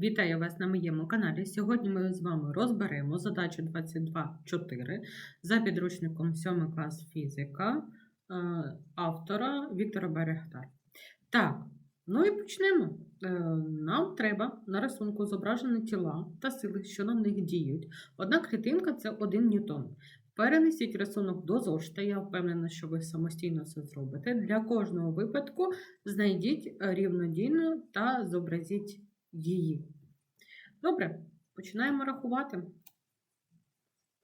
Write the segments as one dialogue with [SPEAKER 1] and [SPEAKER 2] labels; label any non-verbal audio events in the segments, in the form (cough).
[SPEAKER 1] Вітаю вас на моєму каналі. Сьогодні ми з вами розберемо задачу 22.4 за підручником 7 клас фізика е, автора Віктора Берегтар. Так, ну і почнемо. Е, Нам треба на рисунку зображені тіла та сили, що на них діють. Одна клітинка це 1 ньютон. Перенесіть рисунок до зошита. Я впевнена, що ви самостійно це зробите. Для кожного випадку знайдіть рівнодійну та зобразіть її. Добре, починаємо рахувати.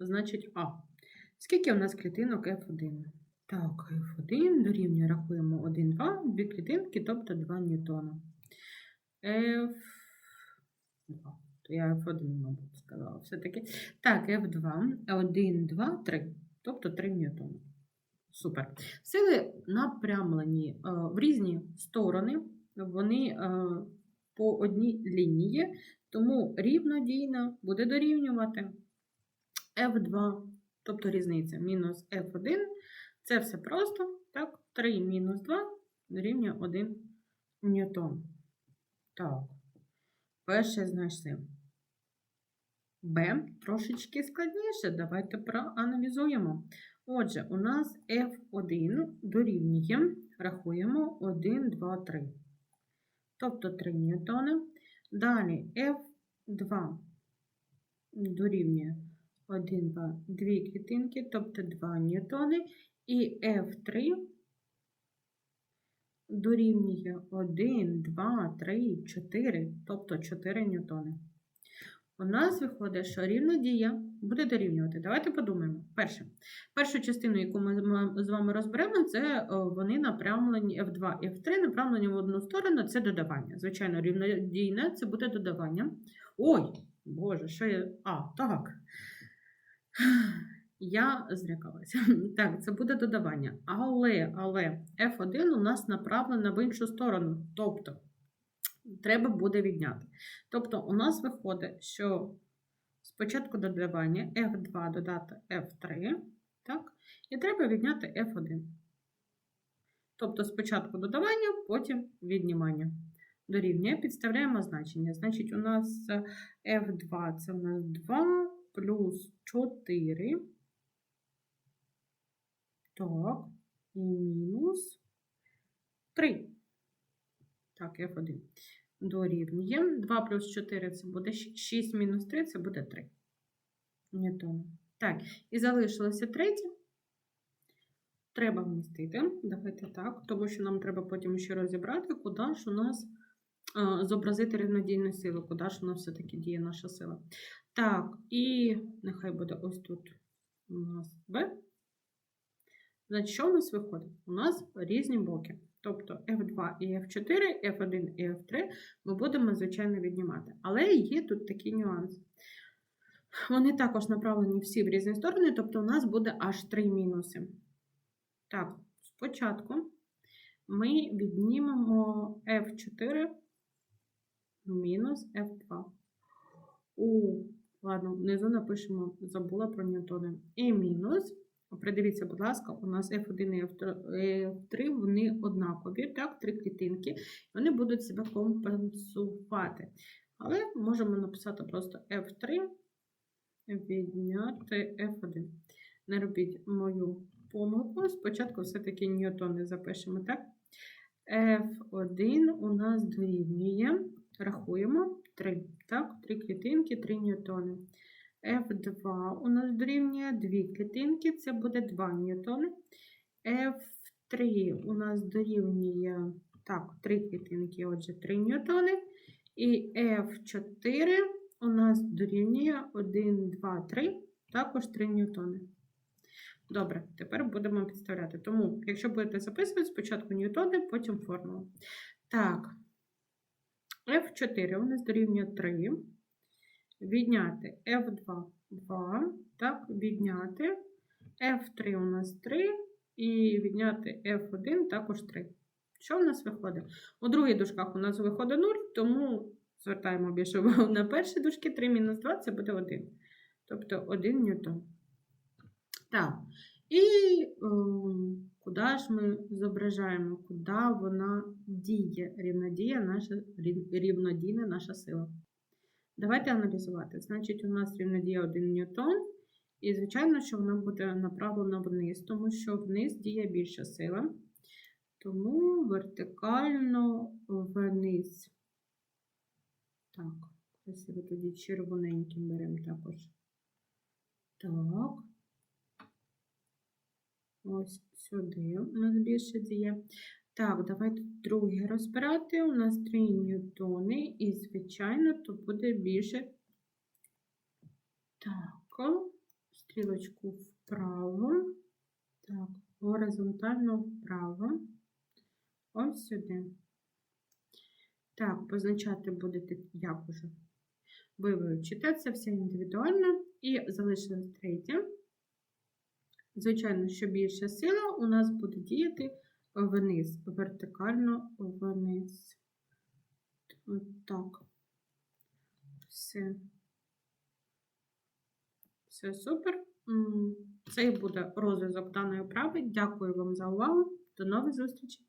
[SPEAKER 1] Значить, А. Скільки у нас клітинок F1? Так, F1 дорівнює, рахуємо 1, 2, дві клітинки, тобто 2 ньютона. F2. То я F1, мабуть, сказала все-таки. Так, F2, 1, 2, 3, тобто 3 ньютона. Супер. Сили напрямлені е, в різні сторони. Вони е, по одній лінії, тому рівнодійна буде дорівнювати F2, тобто різниця мінус F1. Це все просто, так, 3 мінус 2 дорівнює 1 ньютон. Так, перше знайшли. Б трошечки складніше. Давайте проаналізуємо. Отже, у нас F1 дорівнює, рахуємо 1, 2, 3 тобто 3 ньютони. Далі F2 дорівнює 1, 2, 2 клітинки, тобто 2 ньютони. І F3 дорівнює 1, 2, 3, 4, тобто 4 ньютони. У нас виходить, що рівнодія буде дорівнювати. Давайте подумаємо. Перше. Першу частину, яку ми з вами розберемо, це вони напрямлені F2 і F3 направлені в одну сторону, це додавання. Звичайно, рівнодійне це буде додавання. Ой, Боже, що я. А, так. Я зрякалася. (laughs) Так, це буде додавання. Але, але F1 у нас направлена в іншу сторону. Тобто треба буде відняти. Тобто, у нас виходить, що спочатку додавання F2 додати F3, так? і треба відняти F1. Тобто, спочатку додавання, потім віднімання. Дорівнює, підставляємо значення. Значить, у нас F2 це у нас 2 плюс 4. Так, і мінус 3. Так, F1 дорівнює. 2 плюс 4 це буде 6 мінус 3 це буде 3. Ньютона. Так, і залишилося третє. Треба вмістити. Давайте так, тому що нам треба потім ще розібрати, куди ж у нас зобразити рівнодійну силу, куди ж у нас все-таки діє наша сила. Так, і нехай буде ось тут у нас B. Значить, що у нас виходить? У нас різні боки. Тобто F2 і F4, F1 і F3 ми будемо, звичайно, віднімати. Але є тут такий нюанс. Вони також направлені всі в різні сторони, тобто у нас буде аж три мінуси. Так, спочатку ми віднімемо F4 мінус F2. У, ладно, внизу напишемо, забула про ньютони. І мінус. Придивіться, будь ласка, у нас F1 і F3 вони однакові, так, три клітинки, вони будуть себе компенсувати. Але можемо написати просто F3 відняти F1. Не робіть мою помилку. Спочатку все-таки ньютони запишемо, так? F1 у нас дорівнює, рахуємо 3. Так, 3 клітинки, 3 ньютони. F2 у нас дорівнює 2 клітинки, це буде 2 ньютони. F3 у нас дорівнює так, 3 клітинки, отже, 3 ньютони. І F4 у нас дорівнює 1, 2, 3, також 3 ньютони. Добре, тепер будемо підставляти. Тому, якщо будете записувати, спочатку ньютони, потім формулу. Так, F4 у нас дорівнює 3 відняти F2 2, так, відняти F3 у нас 3, і відняти F1 також 3. Що в нас виходить? У другій дужках у нас виходить 0, тому звертаємо більше увагу на перші дужки 3 мінус 2 це буде 1. Тобто 1 ньютон. Так. І ем, куди ж ми зображаємо, куди вона діє, рівнодіє наша, рівнодійна наша сила. Давайте аналізувати. Значить, у нас рівнодія 1 ньютон. І, звичайно, що вона буде направлена вниз, тому що вниз діє більша сила. Тому вертикально вниз. Так, красиво тоді червоненьким беремо також. Так. Ось сюди у нас більше діє. Так, давайте друге розбирати. У нас 3 ньютони, і, звичайно, то буде більше. Так, стрілочку вправо. Так, горизонтально вправо. Ось сюди. Так, позначати будете як уже. Ви вивчите це все індивідуально. І залишилось третє. Звичайно, що більша сила у нас буде діяти вниз, вертикально вниз. От так. Все. Все супер. Це і буде розв'язок даної вправи. Дякую вам за увагу. До нових зустрічей!